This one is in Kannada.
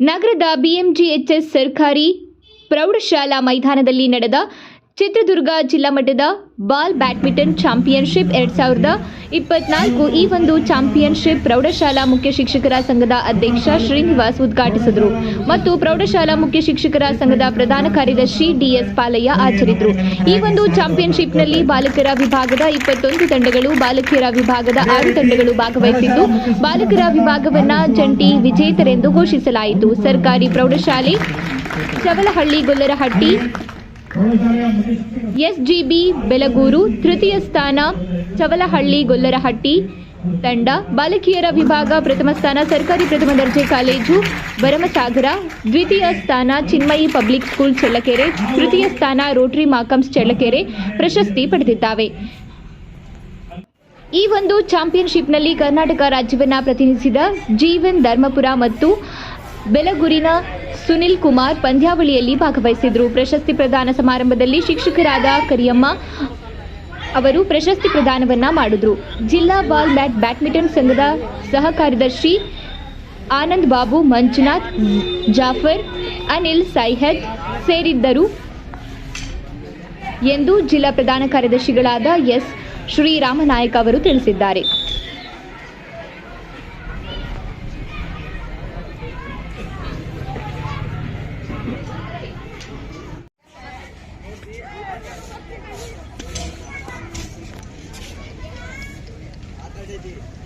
ನಗರದ ಬಿಎಂಜಿಎಚ್ಎಸ್ ಸರ್ಕಾರಿ ಪ್ರೌಢಶಾಲಾ ಮೈದಾನದಲ್ಲಿ ನಡೆದ ಚಿತ್ರದುರ್ಗ ಜಿಲ್ಲಾ ಮಟ್ಟದ ಬಾಲ್ ಬ್ಯಾಡ್ಮಿಂಟನ್ ಚಾಂಪಿಯನ್ಶಿಪ್ ಎರಡ್ ಸಾವಿರದ ಇಪ್ಪತ್ನಾಲ್ಕು ಈ ಒಂದು ಚಾಂಪಿಯನ್ಶಿಪ್ ಪ್ರೌಢಶಾಲಾ ಮುಖ್ಯ ಶಿಕ್ಷಕರ ಸಂಘದ ಅಧ್ಯಕ್ಷ ಶ್ರೀನಿವಾಸ್ ಉದ್ಘಾಟಿಸಿದರು. ಮತ್ತು ಪ್ರೌಢಶಾಲಾ ಮುಖ್ಯ ಶಿಕ್ಷಕರ ಸಂಘದ ಪ್ರಧಾನ ಕಾರ್ಯದರ್ಶಿ ಡಿಎಸ್ ಪಾಲಯ್ಯ ಆಚರಿಸಿದರು ಈ ಒಂದು ಚಾಂಪಿಯನ್ಶಿಪ್ನಲ್ಲಿ ಬಾಲಕರ ವಿಭಾಗದ ಇಪ್ಪತ್ತೊಂದು ತಂಡಗಳು, ಬಾಲಕಿಯರ ವಿಭಾಗದ ಆರು ತಂಡಗಳು ಭಾಗವಹಿಸಿದ್ದು, ಬಾಲಕರ ವಿಭಾಗವನ್ನ ಜಂಟಿ ವಿಜೇತರೆಂದು ಘೋಷಿಸಲಾಯಿತು. ಸರ್ಕಾರಿ ಪ್ರೌಢಶಾಲೆ ಚವಲಹಳ್ಳಿ, ಗೊಲ್ಲರಹಟ್ಟಿ ಎಸ್ಜಿಬಿ ಬೆಲಗೂರು ತೃತೀಯ ಸ್ಥಾನ ಚವಲಹಳ್ಳಿ ಗೊಲ್ಲರಹಟ್ಟಿ ತಂಡ ಬಾಲಕಿಯರ ವಿಭಾಗ ಪ್ರಥಮ ಸ್ಥಾನ ಸರ್ಕಾರಿ ಪ್ರಥಮ ದರ್ಜೆ ಕಾಲೇಜು ಭರಮಸಾಗರ ದ್ವಿತೀಯ ಸ್ಥಾನ ಚಿನ್ಮಯಿ ಪಬ್ಲಿಕ್ ಸ್ಕೂಲ್ ಚಳ್ಳಕೆರೆ ತೃತೀಯ ಸ್ಥಾನ ರೋಟರಿ ಮಾಕಮ್ಸ್ ಚಳ್ಳಕೆರೆ ಪ್ರಶಸ್ತಿ ಪಡೆದಿದ್ದಾವೆ. ಈ ಒಂದು ಚಾಂಪಿಯನ್ಶಿಪ್ನಲ್ಲಿ ಕರ್ನಾಟಕ ರಾಜ್ಯವನ್ನು ಪ್ರತಿನಿಧಿಸಿದ ಜೀವನ್ ಧರ್ಮಪುರ ಮತ್ತು ಬೆಲಗೂರಿನ ಸುನಿಲ್ ಕುಮಾರ್ ಪಂದ್ಯಾವಳಿಯಲ್ಲಿ ಭಾಗವಹಿಸಿದರು. ಪ್ರಶಸ್ತಿ ಪ್ರದಾನ ಸಮಾರಂಭದಲ್ಲಿ ಶಿಕ್ಷಕರಾದ ಕರಿಯಮ್ಮ ಅವರು ಪ್ರಶಸ್ತಿ ಪ್ರದಾನವನ್ನ ಮಾಡಿದ್ರು. ಜಿಲ್ಲಾ ಬಾಲ್ ಬ್ಯಾಟ್ ಬ್ಯಾಡ್ಮಿಂಟನ್ ಸಂಘದ ಸಹ ಕಾರ್ಯದರ್ಶಿ ಆನಂದ್ ಬಾಬು, ಮಂಜುನಾಥ್, ಜಾಫರ್, ಅನಿಲ್, ಸೈಹದ್ ಸೇರಿದ್ದರು ಎಂದು ಜಿಲ್ಲಾ ಪ್ರಧಾನ ಕಾರ್ಯದರ್ಶಿಗಳಾದ ಎಸ್ ಶ್ರೀರಾಮನಾಯಕ್ ಅವರು ತಿಳಿಸಿದ್ದಾರೆ. Thank you.